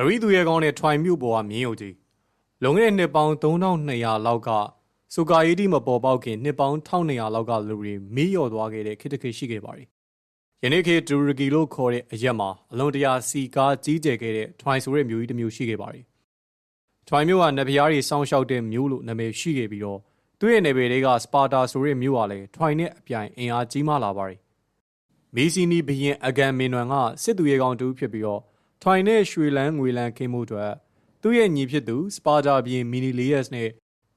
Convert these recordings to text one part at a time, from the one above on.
ဂရီသူရဲကောင်းနဲ့ထွိုင်မြို့ပေါ်ကမြင်းယုံကြီးလွန်ခဲ့တဲ့နှစ်ပေါင်း3200လောက်ကစူကာယီတီမပေါ်ပေါက်ခင်နှစ်ပေါင်း1200လောက်ကလူတွေမီးယော်သွားခဲ့တဲ့ခေတ်တစ်ခေတ်ရှိခဲ့ပါတယ်။ယနေ့ခေတ်တူရကီလို့ခေါ်တဲ့အရက်မှာအလွန်တရာစီကားကြီးကျယ်ခဲ့တဲ့ထွိုင်ဆိုတဲ့မြို့ကြီးတစ်မြို့ရှိခဲ့ပါတယ်။ထွိုင်မြို့ကနဗီယားတွေစောင်းရှောက်တဲ့မြို့လို့နာမည်ရှိခဲ့ပြီးတော့သူ့ရဲ့နယ်ပယ်တွေကစပါတာဆိုတဲ့မြို့ကလည်းထွိုင်နဲ့အပြိုင်အင်အားကြီးမားလာပါတယ်။မီစီနီဘရင်အဂန်မင်နွန်ကစစ်သူရဲကောင်းတူဖြစ်ပြီးတော့ ထွိုင်နဲ့ရွှေလန်းငွေလန်းခင်းမှုအတွက်သူ့ရဲ့ညီဖြစ်သူစပါတာဘီယင်မီနီလီယက်စ်နဲ့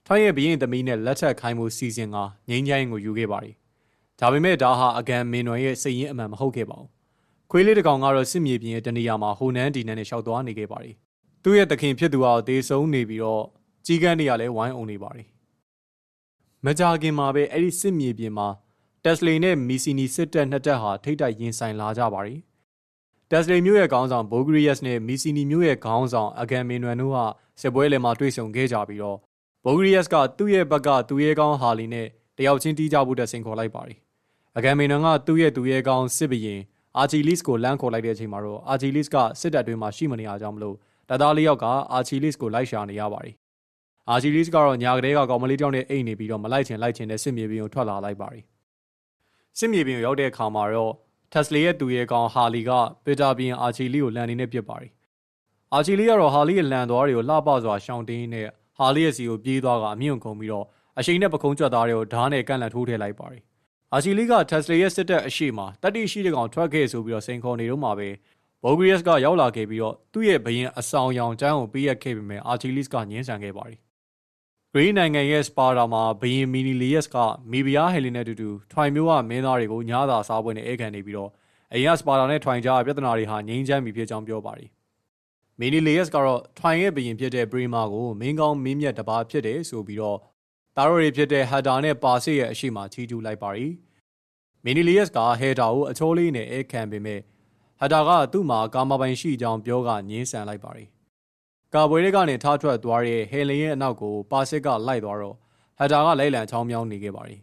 ထိုင်းရဲ့ဘီရင်သမီးနဲ့လက်ထပ်ခိုင်းမှုစီစဉ်ကငိမ့်ချိုင်းကိုယူခဲ့ပါတယ်။ဒါပေမဲ့ဒါဟာအကန်မင်းနွယ်ရဲ့စိတ်ရင်းအမှန်မဟုတ်ခဲ့ပါဘူး။ခွေးလေးတစ်ကောင်ကတော့စစ်မြေပြင်ရဲ့တနေရာမှာဟိုနန်းဒီနန်းနဲ့ရှောက်သွားနေခဲ့ပါတယ်။သူ့ရဲ့သခင်ဖြစ်သူအောင်တေဆုံးနေပြီးတော့ကြီးကန်းတွေကလည်းဝိုင်းအောင်နေပါတယ်။မကြခင်မှာပဲအဲ့ဒီစစ်မြေပြင်မှာတက်စလီနဲ့မီစီနီစစ်တပ်နှစ်တပ်ဟာထိတ်တိုက်ရင်ဆိုင်လာကြပါတယ်။ တက်စလီမျိုးရဲ့ခေါင်းဆောင်ဘိုဂရီယက်စ်နဲ့မီစီနီမျိုးရဲ့ခေါင်းဆောင်အဂန်မင်နွယ်တို့ဟာစစ်ပွဲလယ်မှာတွေ့ဆုံခဲ့ကြပြီးတော့ဘိုဂရီယက်စ်ကသူ့ရဲ့ဘက်ကသူ့ရဲ့ကောင်းဟာလီနဲ့တယောက်ချင်းတီးကြဖို့တက်ဆင်ခေါ်လိုက်ပါတယ်အဂန်မင်နွယ်ကသူ့ရဲ့သူ့ရဲ့ကောင်းစစ်ဘရင်အာချီလစ်ကိုလမ်းခေါ်လိုက်တဲ့အချိန်မှာတော့အာချီလစ်ကစစ်တပ်တွင်မှာရှိမနေရကြောင်းမလို့တသားလေးယောက်ကအာချီလစ်ကိုလိုက်ရှာနေရပါတယ်အာချီလစ်ကတော့ညာကလေးကကောင်မလေးတောင်းနဲ့အိတ်နေပြီးတော့မလိုက်ချင်လိုက်ချင်တဲ့စစ်မြေပြင်ကိုထွက်လာလိုက်ပါတယ်စစ်မြေပြင်ကိုရောက်တဲ့အခါမှာတော့ တက်စလီရဲ့သူရဲ့ကောင်ဟာလီကပီတာဘီယန်အာချီလီကိုလန်နေနဲ့ပြစ်ပါတယ်။အာချီလီကတော့ဟာလီရဲ့လန်သွားတွေကိုလှပစွာရှောင်တင်းနဲ့ဟာလီရဲ့စီကိုပြေးသွားကအမြင့်ခုံပြီးတော့အရှိန်နဲ့ပကုံးကြွသားတွေကိုဓားနဲ့ကန့်လန့်ထိုးထည့်လိုက်ပါတယ်။အာချီလီကတက်စလီရဲ့စစ်တပ်အရှိမှာတတိရှိတဲ့ကောင်ထွက်ခဲ့ဆိုပြီးတော့စိန်ခေါ်နေတော့မှာပဲဘော်ဂရီယက်စ်ကရောက်လာခဲ့ပြီးတော့သူ့ရဲ့ဘရင်အဆောင်ရောင်ကျန်းကိုပေးရခဲ့ပေမဲ့အာချီလစ်ကညှင်းဆန်ခဲ့ပါတယ် ဂရီးနိုင်ငံရဲ့စပါတာမှာဘယင်မီနီလီယက်စ်ကမီဘီယာဟယ်လီနဲ့အတူတူထွိုင်မျိုးကမင်းသားတွေကိုညသာစားပွဲနဲ့အဲခံနေပြီးတော့အရင်ကစပါတာနဲ့ထွိုင်ကြားပြဿနာတွေဟာငြိမ်းချမ်းပြီဖြစ်ကြောင်းပြောပါတယ်။မီနီလီယက်စ်ကတော့ထွိုင်ရဲ့ဘယင်ဖြစ်တဲ့ဘရီမာကိုမင်းကောင်းမင်းမြတ်တပါဖြစ်တယ်ဆိုပြီးတော့တာရိုတွေဖြစ်တဲ့ဟက်တာနဲ့ပါစစ်ရဲ့အရှိမချီးကျူးလိုက်ပါတယ်။မီနီလီယက်စ်ကဟက်တာကိုအချိုးလေးနဲ့အဲခံပေမဲ့ဟက်တာကသူ့မှာကာမပိုင်ရှိကြောင်းပြောကငြင်းဆန်လိုက်ပါတယ် ကာပွဲတွေကနေထားထွက်သွားတဲ့ဟယ်လင်ရဲ့အနောက်ကိုပါစစ်ကလိုက်သွားတော့ဟက်တာကလိုက်လံချောင်းမြောင်းနေခဲ့ပါတယ်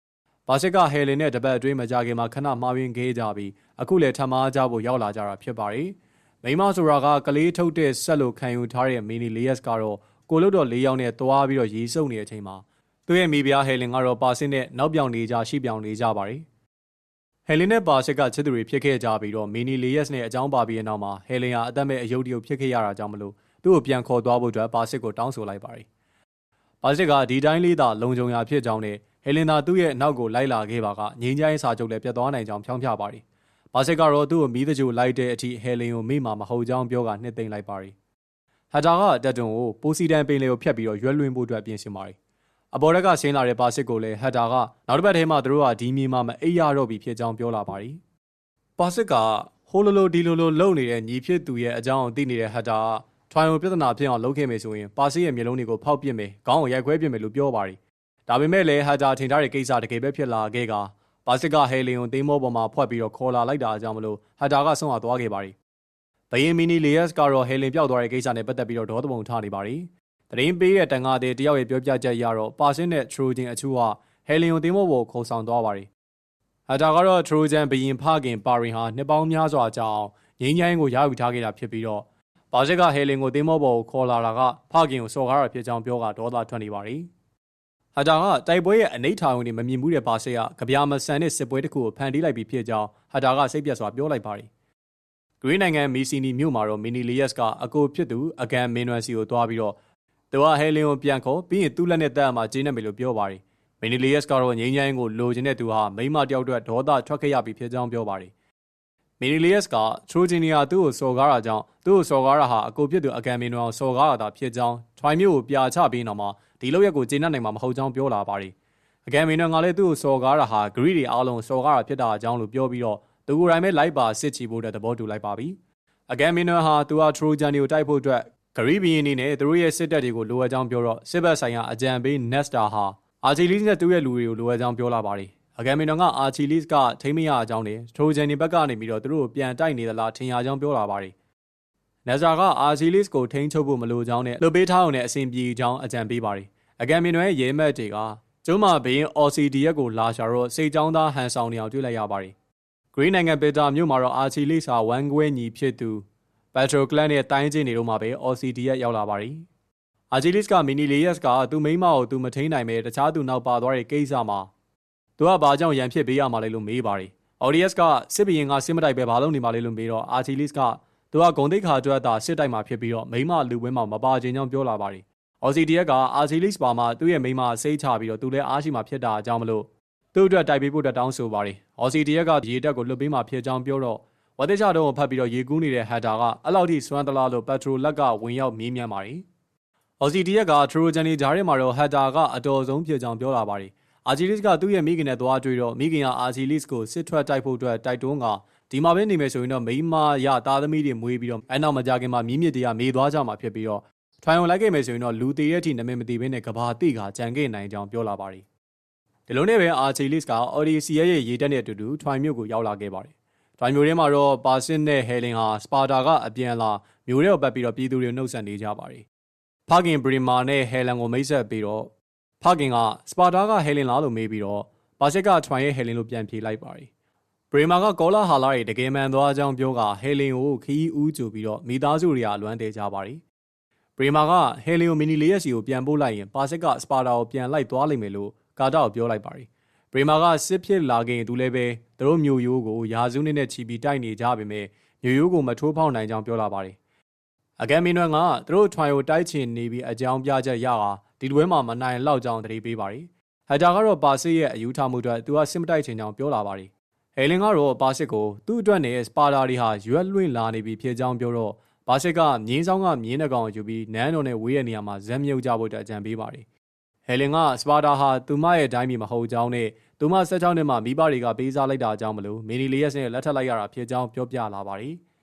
။ပါစစ်ကဟယ်လင်နဲ့တပတ်အတွင်းမကြခင်မှာခဏမှားယွင်းခဲ့ကြပြီးအခုလည်းထမအားကြဖို့ရောက်လာကြတာဖြစ်ပါတယ်။မိမဆိုတာကကလေးထုတ်တဲ့ဆက်လို့ခံယူထားတဲ့မီနီလီယက်စ်ကတော့ကိုလုတ်တော်၄ယောက်နဲ့သွားပြီးတော့ရေစုပ်နေတဲ့အချိန်မှာသူ့ရဲ့မိဖုရားဟယ်လင်ကတော့ပါစစ်နဲ့နောက်ပြောင်နေကြရှိပြောင်နေကြပါတယ်။ဟယ်လင်နဲ့ပါစစ်ကချစ်သူတွေဖြစ်ခဲ့ကြပြီးတော့မီနီလီယက်စ်နဲ့အကြောင်းပါပြီးတဲ့နောက်မှာဟယ်လင်ဟာအသက်မဲ့အယုတ်တရုတ်ဖြစ်ခဲ့ရတာကြောင့်မလို့ သူ့ကိုပြန်ခေါ်သွားဖို့အတွက်ပါစစ်ကိုတောင်းဆိုလိုက်ပါတယ်။ပါစစ်ကဒီတိုင်းလေးသာလုံခြုံရာဖြစ်ကြောင်းနဲ့ဟယ်လင်သာသူ့ရဲ့နောက်ကိုလိုက်လာခဲ့ပါကငင်းချိုင်းစာချုပ်လည်းပြတ်သွားနိုင်ကြောင်းဖြောင်းပြပါတယ်။ပါစစ်ကတော့သူ့ကိုမီးတကြိုလိုက်တဲ့အထိဟယ်လင်ကိုမိမှာမဟုတ်ကြောင်းပြောကနှစ်သိမ့်လိုက်ပါတယ်။ဟတာကတက်တွန်ကိုပိုစီတန်ပင်လေကိုဖျက်ပြီးတော့ရွက်လွင်ဖို့အတွက်ပြင်ဆင်ပါတယ်။အပေါ်တက်ကဆင်းလာတဲ့ပါစစ်ကိုလည်းဟတာကနောက်တစ်ပတ်ထဲမှာသူတို့ကဒီမြေမှာမအိပ်ရတော့ပြီဖြစ်ကြောင်းပြောလာပါတယ်။ပါစစ်ကဟိုလိုလိုဒီလိုလိုလုံနေတဲ့ညီဖြစ်သူရဲ့အကြောင်းကိုသိနေတဲ့ဟတာက ထွိုင်ကိုပြဿနာဖြစ်အောင်လုပ်ခဲ့မယ်ဆိုရင်ပါစီရဲ့မျိုးလုံးတွေကိုဖောက်ပစ်မယ်ခေါင်းကိုရိုက်ခွဲပစ်မယ်လို့ပြောပါတယ်ဒါပေမဲ့လည်းဟာဂျာထင်ထားတဲ့ကိစ္စတကယ်ပဲဖြစ်လာခဲ့ကပါစစ်ကဟဲလင်ကိုတင်းမောပေါ်မှာဖွက်ပြီးတော့ခေါ်လာလိုက်တာအကြောင်းမလို့ဟာဂျာကဆုံးအောင်သွားခဲ့ပါတယ်ဘယင်မီနီလီယက်စ်ကတော့ဟဲလင်ပြောက်သွားတဲ့ကိစ္စနဲ့ပတ်သက်ပြီးတော့ဒေါသပုံထားနေပါတယ်တရင်ပေးတဲ့တန်ငါတဲ့တယောက်ရဲ့ပြောပြချက်ရတော့ပါစင်းနဲ့ထရိုဂျင်အချူဟာဟဲလင်ကိုတင်းမောပေါ်ခေါ်ဆောင်သွားပါတယ်ဟာဂျာကတော့ထရိုဂျန်ဘယင်ဖခင်ပါရင်ဟာနှစ်ပေါင်းများစွာကြာအောင်ငိမ့်ချိုင်းကိုရယူထားခဲ့တာဖြစ်ပြီးတော့ ဘာရှစ်ကဟဲလင်ကိုတင်းမောပေါ်ကိုခေါ်လာတာကဖခင်ကိုစော်ကားတာဖြစ်ကြောင်းပြောကဒေါသထွက်နေပါရီ။ဟာတာကတိုက်ပွဲရဲ့အနိဋ္ဌာရုံတွေမမြင်မှုတဲ့ဘာရှစ်ကကြပြာမဆန်တဲ့စစ်ပွဲတစ်ခုကိုဖန်တီးလိုက်ပြီးဖြစ်ကြောင်းဟာတာကစိတ်ပြတ်စွာပြောလိုက်ပါရီ။ဂရင်းနိုင်ငံမီစီနီမြို့မှာတော့မီနီလီယက်စ်ကအကိုဖြစ်သူအကန်မင်းနွယ်စီကိုတွားပြီးတော့သူကဟဲလင်ကိုပြန်ခေါ်ပြီးရင်သူ့လက်နဲ့တက်အမှကျင်းနေမယ်လို့ပြောပါရီ။မီနီလီယက်စ်ကတော့ငိမ့်ချိုင်းကိုလိုချင်တဲ့သူဟာမိမတယောက်အတွက်ဒေါသထွက်ခဲ့ရပြီးဖြစ်ကြောင်းပြောပါရီ။ မီနီလီယက်စ်ကထရိုဂျီနီယာသူ့ကိုစော်ကားတာကြောင့်သူ့ကိုစော်ကားတာဟာအကိုဖြစ်သူအကမ်မီနိုအောင်စော်ကားတာဖြစ်ကြောင်းထွိုင်မျိုးကိုပြာချပြီးနောက်မှာဒီလောက်ရက်ကိုကျေနပ်နိုင်မှာမဟုတ်ကြောင်းပြောလာပါတယ်။အကမ်မီနိုကလည်းသူ့ကိုစော်ကားတာဟာဂရီတွေအားလုံးစော်ကားတာဖြစ်တာအကြောင်းလို့ပြောပြီးတော့သူကိုယ်တိုင်ပဲလိုက်ပါစစ်ချီဖို့တဲ့သဘောတူလိုက်ပါပြီ။အကမ်မီနိုဟာသူဟာထရိုဂျန်နီကိုတိုက်ဖို့အတွက်ဂရီဘီယင်းနေနဲ့သူတို့ရဲ့စစ်တပ်တွေကိုလိုအပ်ကြောင်းပြောတော့စစ်ဘက်ဆိုင်ရာအကြံပေးနက်စတာဟာအာချီလီနဲ့သူ့ရဲ့လူတွေကိုလိုအပ်ကြောင်းပြောလာပါတယ်။ အဂမ်မင်တော်ကအာချီလစ်ကထိမရအကြောင်းနဲ့ထရိုဂျန်ဒီဘက်ကနေပြီးတော့သူတို့ပြန်တိုက်နေသလားထင်ရကြောင်းပြောလာပါတယ်။နဇာကအာချီလစ်ကိုထိန်းချုပ်ဖို့မလိုကြောင်းနဲ့လှုပ်ပေးထားအောင်နဲ့အဆင်ပြေကြောင်းအကြံပေးပါတယ်။အဂမ်မင်တော်ရဲ့ရဲမက်တွေကကျုံးမဘင်းအော်စီဒီရက်ကိုလာရှာတော့စိတ်ကြောင်းသားဟန်ဆောင်နေအောင်တွေ့လိုက်ရပါတယ်။ဂရင်းနိုင်ငံပေတာမြို့မှာတော့အာချီလစ်စာဝမ်ကွဲညီဖြစ်သူ Petro Clan ရဲ့တိုင်းချင်းတွေတို့မှာပဲ OCDF ရောက်လာပါတယ်။အာဂျီလစ်ကမီနီလီယက်စ်ကသူမိမကိုသူမထိန်နိုင်ပဲတခြားသူနောက်ပါသွားတဲ့ကိစ္စမှာ သူကဘာကြောင့်ရန်ဖြစ်ပေးရမှာလဲလို့မေးပါတယ်။ ODS ကစစ်ဘရင်ကစစ်မတိုက်ပဲဘာလို့နေမှာလဲလို့မေးတော့အာဂျီလစ်ကသူကဂုံတိတ်ခါအတွက်သာစစ်တိုက်မှာဖြစ်ပြီးတော့မိမလူဝင်းမှာမပါခြင်းကြောင့်ပြောလာပါတယ်။ OCDF ကအာဂျီလစ်ပါမှာသူ့ရဲ့မိမစိတ်ချပြီးတော့သူလည်းအားရှိမှဖြစ်တာအကြောင်းမလို့သူ့အတွက်တိုက်ပေးဖို့တောင်းဆိုပါတယ်။ OCDF ကရေတက်ကိုလွတ်ပေးမှဖြစ်ကြောင်းပြောတော့ဝတ်တိချတော့ဖတ်ပြီးတော့ရေကူးနေတဲ့ဟက်တာကအဲ့လောက်ထိစွမ်းတလားလို့ပက်ထရိုလက်ကဝင်ရောက်မေးမြန်းပါတယ်။ OCDF ကထရိုဂျန်နီဂျားထဲမှာတော့ဟက်တာကအတော်ဆုံးဖြစ်ကြောင်းပြောလာပါတယ်။ အာဂျီလစ်ကသူ့ရဲ့မိခင်နဲ့သွားတွေ့တော့မိခင်ကအာဂျီလစ်ကိုစစ်ထွက်တိုက်ဖို့အတွက်တိုက်တွန်းကဒီမှာပဲနေမယ်ဆိုရင်တော့မိမရသားသမီးတွေမွေးပြီးတော့အဲ့နောက်မကြခင်မှာမြင်းမြစ်တရားမေးသွားကြမှာဖြစ်ပြီးတော့ထွိုင်အောင်လိုက်ခဲ့မယ်ဆိုရင်တော့လူသေးတဲ့အထိနမည်မသိဘဲနဲ့ကဘာတိကကြံခဲ့နိုင်ကြောင်းပြောလာပါတယ်။ဒီလိုနဲ့ပဲအာဂျီလစ်ကအော်ဒီစီရဲ့ရေတက်တဲ့အတူတူထွိုင်မြို့ကိုရောက်လာခဲ့ပါတယ်။ထွိုင်မြို့ထဲမှာတော့ပါစစ်နဲ့ဟဲလင်ဟာစပါတာကအပြန်လာမြို့ထဲကိုပတ်ပြီးတော့ပြည်သူတွေနှုတ်ဆက်နေကြပါတယ်။ဖခင်ဘရီမာနဲ့ဟဲလန်ကိုမိတ်ဆက်ပြီးတော့ ဖခင်ကစပါတာကဟဲလင်လားလို့မေးပြီးတော့ပါစစ်ကထွိုင်ရဲ့ဟဲလင်လို့ပြန်ဖြေလိုက်ပါတယ်။ဘရီမာကကောလာဟာလာတွေတကယ်မှန်သွားကြောင်းပြောကဟဲလင်ကိုခီးဦးကြိုပြီးတော့မိသားစုတွေကအလွမ်းတဲကြပါတယ်။ဘရီမာကဟဲလင်ကိုမီနီလေးရက်စီကိုပြန်ပို့လိုက်ရင်ပါစစ်ကစပါတာကိုပြန်လိုက်သွားလိမ့်မယ်လို့ကာတာကိုပြောလိုက်ပါတယ်။ဘရီမာကစစ်ဖြစ်လာခင်သူလည်းပဲသူတို့မျိုးရိုးကိုယာစုနဲ့နဲ့ချီပြီးတိုက်နေကြပေမဲ့မျိုးရိုးကိုမထိုးဖောက်နိုင်ကြောင်းပြောလာပါတယ်။အကယ်မင်းတွေကသူတို့ထွိုင်ကိုတိုက်ချင်နေပြီးအကြောင်းပြချက်ရတာဒီလွဲမှာမနိုင်လောက်ကြောင်းတတိပေးပါတယ်။ဟက်တာကတော့ပါစစ်ရဲ့အယူထားမှုအတွက်သူကစစ်မတိုက်ချင်ကြောင်းပြောလာပါတယ်။ဟယ်လင်ကတော့ပါစစ်ကိုသူ့အတွက်နဲ့စပါတာတွေဟာရွက်လွင့်လာနေပြီဖြစ်ကြောင်းပြောတော့ပါစစ်ကမြင်းဆောင်ကမြင်းတကောင်ယူပြီးနန်းတော်နဲ့ဝေးရနေရာမှာဇက်မြုပ်ကြဖို့တအကြံပေးပါတယ်။ဟယ်လင်ကစပါတာဟာသူမရဲ့တိုင်းပြည်မဟုတ်ကြောင်းနဲ့သူမ16နှစ်မှာမိဘတွေကပေးစားလိုက်တာအကြောင်းမလို့မီနီလီယက်စ်နဲ့လက်ထပ်လိုက်ရတာဖြစ်ကြောင်းပြောပြလာပါတယ်။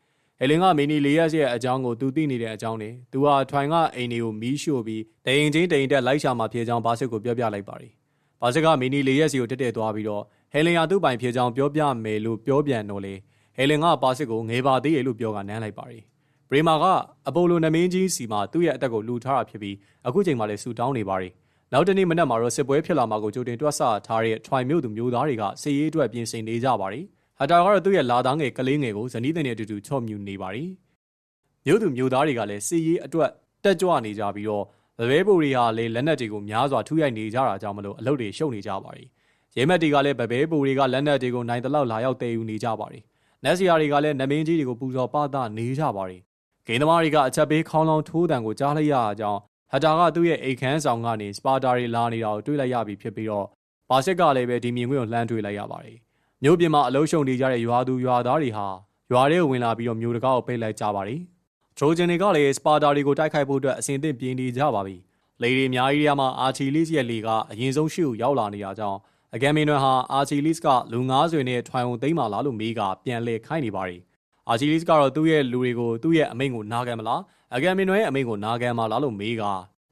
ဟယ်လင်ကမီနီလီယက်စ်ရဲ့အကြောင်းကိုသူသိနေတဲ့အကြောင်းနဲ့သူဟာထွိုင်ကအိမ်တွေကိုမီးရှို့ပြီးတရင်ချင်းတရင်တက်လိုက်ရှာမှာဖြစ်ကြောင်းဘာစစ်ကိုပြောပြလိုက်ပါတယ်။ဘာစစ်ကမီနီလီယက်စ်ကိုတက်တက်သွားပြီးတော့ဟယ်လင်ယာသူ့ပိုင်ဖြစ်ကြောင်းပြောပြမယ်လို့ပြောပြန်တော့လေဟယ်လင်ကပါစစ်ကိုငေပါသေးရဲ့လို့ပြောကနမ်းလိုက်ပါတယ်။ဘရီမာကအပိုလိုနမင်းကြီးစီမှာသူ့ရဲ့အသက်ကိုလူထားတာဖြစ်ပြီးအခုချိန်မှလည်းဆူတောင်းနေပါတယ်။နောက်တနေ့မနက်မှာတော့စစ်ပွဲဖြစ်လာမှာကိုကြိုတင်တွက်ဆထားတဲ့ Try မြို့သူမျိုးသားတွေကစစ်ရေးအတွက်ပြင်ဆင်နေကြပါတ ယ်။ဟာတာကတော့သူ့ရဲ့လာသားငယ်ကလေးငယ်ကိုဇနီးတဲ့နဲ့အတူတူချော့မြူနေပါတယ်။မြို့သူမျိုးသားတွေကလည်းစစ်ရေးအတွက်တက်ကြွနေကြပြီးတော့ဗဘဲပူတွေဟာလည်းလက်နက်တွေကိုများစွာထုရိုက်နေကြတာကြောင့်မလို့အလုပ်တွေရှုပ်နေကြပါတယ်။ရဲမက်တွေကလည်းဗဘဲပူတွေကလက်နက်တွေကိုနိုင်တလောက်လာရောက်တည်ယူနေကြပါတယ်။နက်စီယာတွေကလည်းနမင်းကြီးတွေကိုပူဇော်ပသနေကြပါတယ်။ဂိမ်းသမားတွေကအချက်ပေးခေါင်းလောင်းထိုးတံကိုကြားလိုက်ရတာကြောင့်ဟက်တာကသူ့ရဲ့အိတ်ခမ်းဆောင်ကနေစပါတာတွေလာနေတာကိုတွေ့လိုက်ရပြီဖြစ်ပြီးတော့ဘာစစ်ကလည်းပဲဒီမြင်ကွင်းကိုလှမ်းတွေ့လိုက်ရပါတယ်။ မြို့ပြင်မှာအလုံးရှုံနေကြတဲ့ရွာသူရွာသားတွေဟာရွာထဲကိုဝင်လာပြီးတော့မြို့တကားကိုပိတ်လိုက်ကြပါတယ်။ထရိုဂျန်တွေကလည်းစပါတာတွေကိုတိုက်ခိုက်ဖို့အတွက်အစဉ်သင့်ပြင်နေကြပါပြီ။လေတွေအများကြီးရမှာအာချီလစ်ရဲ့လေကအရင်ဆုံးရှိကိုရောက်လာနေတာကြောင့်အကယ်မင်တွေဟာအာချီလစ်ကလူ90နဲ့ထွိုင်ုံသိမ်းပါလားလို့မေးကပြန်လဲခိုင်းနေပါတယ်။အာချီလစ်ကတော့သူ့ရဲ့လူတွေကိုသူ့ရဲ့အမိန့်ကိုနားခံမလားအကယ်မင်တွေရဲ့အမိန့်ကိုနားခံမလားလို့မေးက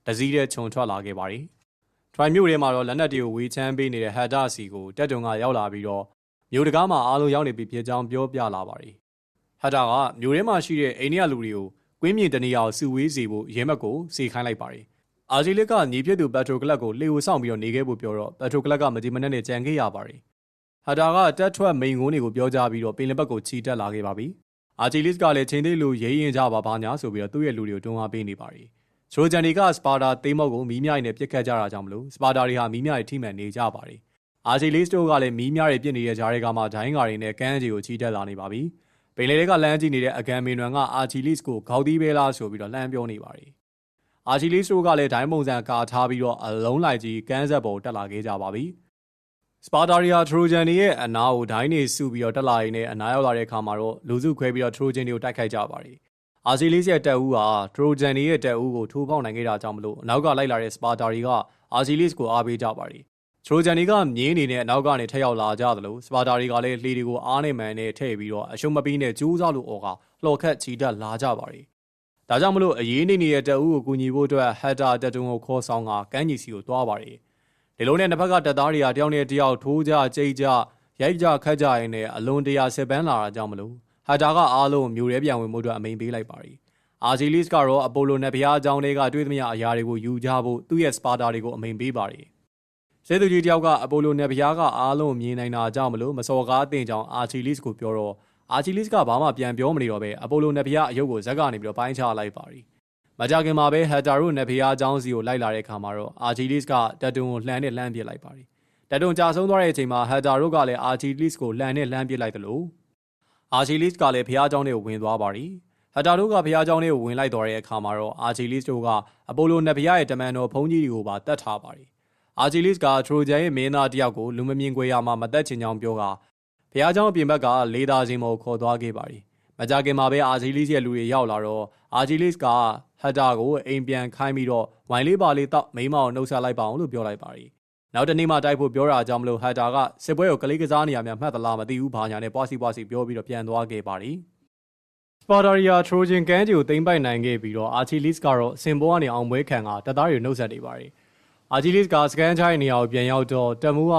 တစည်းတဲ့ခြုံထွက်လာခဲ့ပါတယ်။ try မြို့ထဲမှာတော့လက်နက်တွေကိုဝေချမ်းပေးနေတဲ့ဟက်တာစီကိုတက်တုံကရောက်လာပြီးတော့ မြို့တကားမှာအားလုံးရောက်နေပြီဖြစ်ကြောင်းပြောပြလာပါတယ်။ဟက်တာကမြို့ထဲမှာရှိတဲ့အိန္ဒိယလူတွေကိုကွင်းမြင့်တနေရာကိုစုဝေးစေဖို့ရဲမက်ကိုစေခိုင်းလိုက်ပါတယ်။အာဂျီလစ်ကညီဖြစ်သူပက်ထရိုကလပ်ကိုလေဝဆောင်ပြီးတော့နေခဲ့ဖို့ပြောတော့ပက်ထရိုကလပ်ကမဒီမနဲ့နဲ့ကြံခဲ့ရပါတယ်။ဟက်တာကတက်ထွက်မိန်ကုန်းတွေကိုပြောကြားပြီးတော့ပင်လယ်ဘက်ကိုချီတက်လာခဲ့ပါပြီ။အာဂျီလစ်ကလည်းချိန်သေးလူရေးရင်ကြပါပါညာဆိုပြီးတော့သူ့ရဲ့လူတွေကိုတွန်းအားပေးနေပါတယ်။။ဂျိုဂျန်တွေကစပါတာသိမ်းမောက်ကိုမီးမြိုင်နဲ့ပြစ်ခတ်ကြတာကြောင့်မလို့စပါတာတွေဟာမီးမြိုင်ထိမှန်နေကြပါတယ်။ အာဂျီလီစတိုကလည်းမီးမြိုင်တွေပြစ်နေတဲ့ဂျားတွေကမှဒိုင်းကာတွေနဲ့ကမ်းခြေကိုချီတက်လာနေပါပြီ။ပင်လေတွေကလမ်းကြည့်နေတဲ့အကန်မင်နွန်ကအာဂျီလီစ်ကိုခေါက်သီးပဲလားဆိုပြီးတော့လှမ်းပြောနေပါတယ်။အာဂျီလီစတိုကလည်းဒိုင်းပုံစံကာထားပြီးတော့အလုံးလိုက်ကြီးကမ်းဆက်ပေါ်တက်လာခဲ့ကြပါပြီ။စပါတာရီယာထရိုဂျန်တွေရဲ့အနာကိုဒိုင်းနေစုပြီးတော့တက်လာရင်းနဲ့အနာရောက်လာတဲ့အခါမှာတော့လူစုခွဲပြီးတော့ထရိုဂျန်တွေကိုတိုက်ခိုက်ကြပါတယ်အာဇီလီစ်ရဲ့တပ်ဦးဟာထရိုဂျန်တွေရဲ့တပ်ဦးကိုထိုးပေါက်နိုင်ခဲ့တာကြောင့်မလို့အနောက်ကလိုက်လာတဲ့စပါတာတွေကအာဇီလစ်ကိုအားပေးကြပါတယ်။ ထရိုဂျန်တွေကမြင်းနေနဲ့အနောက်ကနေထက်ရောက်လာကြသလိုစပါတာတွေကလည်းလှေတွေကိုအားနဲ့မှန်နဲ့ထည့်ပြီးတော့အရှုံးမပြီးနဲ့ကျိုးစားလို့အော်ကလှော်ခတ်ချီတက်လာကြပါတယ်။ဒါကြောင့်မလို့အရေးနေနေတဲ့တပ်ဦးကိုကူညီဖို့အတွက်ဟက်တာတပ်တုံကိုခေါ်ဆောင်ကကမ်းကြီးစီကိုတွားပါတယ်။ဒီလိုနဲ့တစ်ဖက်ကတပ်သားတွေကတယောက်နဲ့တယောက်ထိုးကြကြိတ်ကြရိုက်ကြခတ်ကြရင်းနဲ့အလွန်တရာစစ်ပန်းလာတာကြောင့်မလို့ဟာတာကအားလုံးမျိုးရဲပြန်ဝင်မှုအတွက်အမိန်ပေးလိုက်ပါတယ်။အာဂျီလစ်ကတော့အပိုလိုနဲ့ဘုရားအကြောင်းတွေကတွေးသမျှအရာတွေကိုယူကြဖို့သူ့ရဲ့စပါတာတွေကိုအမိန်ပေးပါတယ်။ စေသူကြီးတယောက်ကအပိုလိုနဲ့ဘုရားကအားလုံးမြင်နိုင်တာကြောင့်မလို့မစော်ကားတင်ကြောင်အာဂျီလစ်ကိုပြောတော့ အာချီလစ်ကဘာမှပြန်ပြောမနေတော့ပဲအပိုလိုနက်ဖီယာအယုတ်ကိုဇက်ကနေပြီးတော့ပိုင်းချလိုက်ပါရီမကြခင်မှာပဲဟက်တာတို့နက်ဖီယာအကြောင်းစီကိုလိုက်လာတဲ့အခါမှာတော့အာချီလစ်ကတက်တွန်ကိုလှမ်းနဲ့လှမ်းပစ်လိုက်ပါရီတက်တွန်ကြာဆုံးသွားတဲ့အချိန်မှာဟက်တာတို့ကလည်းအာချီလစ်ကိုလှမ်းနဲ့လှမ်းပစ်လိုက်တယ်လို့အာချီလစ်ကလည်းဖျားเจ้าတွေကိုဝင်သွားပါရီဟက်တာတို့ကဖျားเจ้าတွေကိုဝင်လိုက်တော့တဲ့အခါမှာတော့အာချီလစ်တို့ကအပိုလိုနက်ဖီယာရဲ့တမန်တော်ဖုံးကြီးတွေကိုပါတတ်ထားပါရီ အာချီလစ်ကထရိုဂျန်ရဲ့မင်းသားတယောက်ကိုလူမမြင်ခွေရမှာမသက်ချင်ကြောင်းပြောကဖះเจ้าအပြင်ဘက်ကလေသာချင်းမို့ခေါ်သွားခဲ့ပါရီမကြခင်မှာပဲအာဂျီလစ်ရဲ့လူတွေရောက်လာတော့အာဂျီလစ်ကဟက်တာကိုအိမ်ပြန်ခိုင်းပြီးတော့ဝိုင်လေးပါလေးတောက်မိမအောင်နှုတ်ဆက်လိုက်ပါအောင်လို့ပြောလိုက်ပါရီနောက်တနေ့မှတိုက်ဖို့ပြောတာကြောင့်မလို့ဟက်တာကစစ်ပွဲကိုကလေးကစားနေရများမှတ်သလားမသိဘူးဘာညာနဲ့ပွားစီပွားစီပြောပြီးတော့ပြန်သွားခဲ့ပါရီစပါဒါရီယာထရိုဂျင်ကန်ဂျီကိုသိမ်းပိုက်နိုင်ခဲ့ပြီးတော့အာချီလစ်ကတော့စင်ပေါ်ကနေအောင်ပွဲခံကတပ်သားတွေနှုတ်ဆက်နေပါရီ အာဂျီလစ်ကစကန်ချိုင်းနေရာကိုပြန်ရောက်တော့တမူးက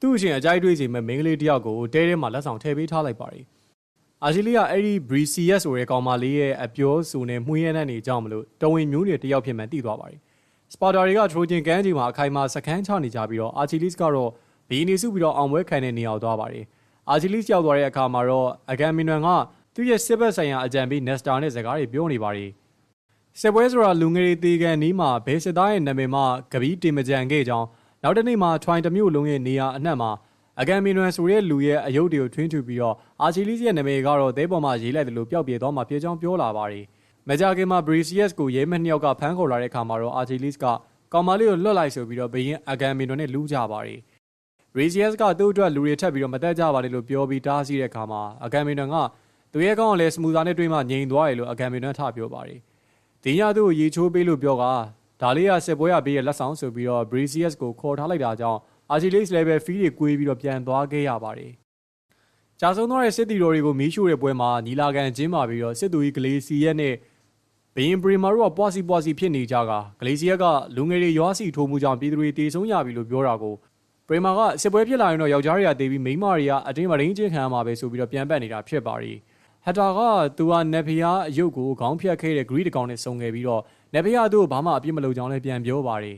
သူ့အရှင်အကြိုက်တွေးစီမဲ့မိန်းကလေးတယောက်ကိုတဲထဲမှာလက်ဆောင်ထည့်ပေးထားလိုက်ပါတယ်။အာဂျီလီကအဲ့ဒီ BCS ဆိုတဲ့ကောင်မလေးရဲ့အပြောဆိုနဲ့မှုရဲတဲ့နေကြောင်းမလို့တဝင်မျိုးတွေတယောက်ဖြစ်မှန်သိသွားပါတယ်။စပါတာတွေကထရိုဂျင်ကန်ကြီးမှာအခိုင်အမာစခန်းချနေကြပြီးတော့အာဂျီလစ်ကတော့ဘီနီစုပြီးတော့အောင်ပွဲခံတဲ့နေရာကိုသွားပါတယ်။အာဂျီလစ်ရောက်သွားတဲ့အခါမှာတော့အဂန်မီနွန်ကသူ့ရဲ့စစ်ဘက်ဆိုင်ရာအကြံပေးနက်စတာနဲ့စကားတွေပြောနေပါတယ်။ စစ်ပွဲဆိုတာလူငယ်တွေတေကန်နီးမှာဘယ်စစ်သားရဲ့နာမည်မှကပီးတင်မကြံခဲ့ကြောင်းနောက်တနေ့မှာထွိုင်တမျိုးလုံးရဲ့နေရာအနှံ့မှာအဂန်မီနွန်ဆိုတဲ့လူရဲ့အယုတ်တွေကိုထွင်းထူပြီးတော့အာချီလီစ်ရဲ့နာမည်ကတော့သဲပေါ်မှာရေးလိုက်တယ်လို့ပျောက်ပြေသွားမှာဖြစ်ကြောင်းပြောလာပါတယ်။မကြခင်မှာ Brisius ကိုရဲမနှစ်ယောက်ကဖမ်းခေါ်လာတဲ့အခါမှာတော့အာချီလီစ်ကကောင်မလေးကိုလွတ်လိုက်ဆိုပြီးတော့ဘရင်အဂန်မီနွန်နဲ့လူးကြပါတယ်။ Brisius ကသူ့အတွက်လူတွေထပ်ပြီးတော့မတက်ကြပါနဲ့လို့ပြောပြီးတားဆီးတဲ့အခါမှာအဂန်မီနွန်ကသူရဲ့ကောင်ကလည်းစမူသာနဲ့တွေးမှငြိမ်သွားတယ်လို့အဂန်မီနွန်ထပြောပါတယ်။ ဒီညသူ့ကိုရေချိုးပေးလို့ပြောကဒါလေးကစစ်ပွဲရပေးရဲ့လက်ဆောင်ဆိုပြီးတော့ Brisius ကိုခေါ်ထားလိုက်တာကြောင့် Archilis level fee တွေကွေးပြီးတော့ပြန်သွားခဲ့ရပါတယ်။ကြာဆုံးသွားတဲ့စစ်တီတော်တွေကိုမီးရှို့တဲ့ပွဲမှာနီလာကန်ကျင်းပါပြီးတော့စစ်သူကြီးဂလေးစီရက်နဲ့ဘရင်ပရီမာတို့ကပွားစီပွားစီဖြစ်နေကြကဂလေးစီရက်ကလူငယ်တွေရွာစီထိုးမှုကြောင့်ပြည်သူတွေတေဆုံးရပြီလို့ပြောတာကိုပရီမာကစစ်ပွဲဖြစ်လာရင်တော့ယောက်ျားတွေကတေးပြီးမိန်းမတွေကအတင်းမရင်းချင်းခံရမှာပဲဆိုပြီးတော့ပြန်ပတ်နေတာဖြစ်ပါရီ ဟက်တာကသူကနက်ဖီယာအယုတ်ကိုခေါင်းဖြတ်ခဲ့တဲ့ဂရီတကောင်နဲ့ဆုံခဲ့ပြီးတော့နက်ဖီယာသူ့ကိုဘာမှအပြစ်မလုပ်ကြောင်းလည်းပြန်ပြောပါရီ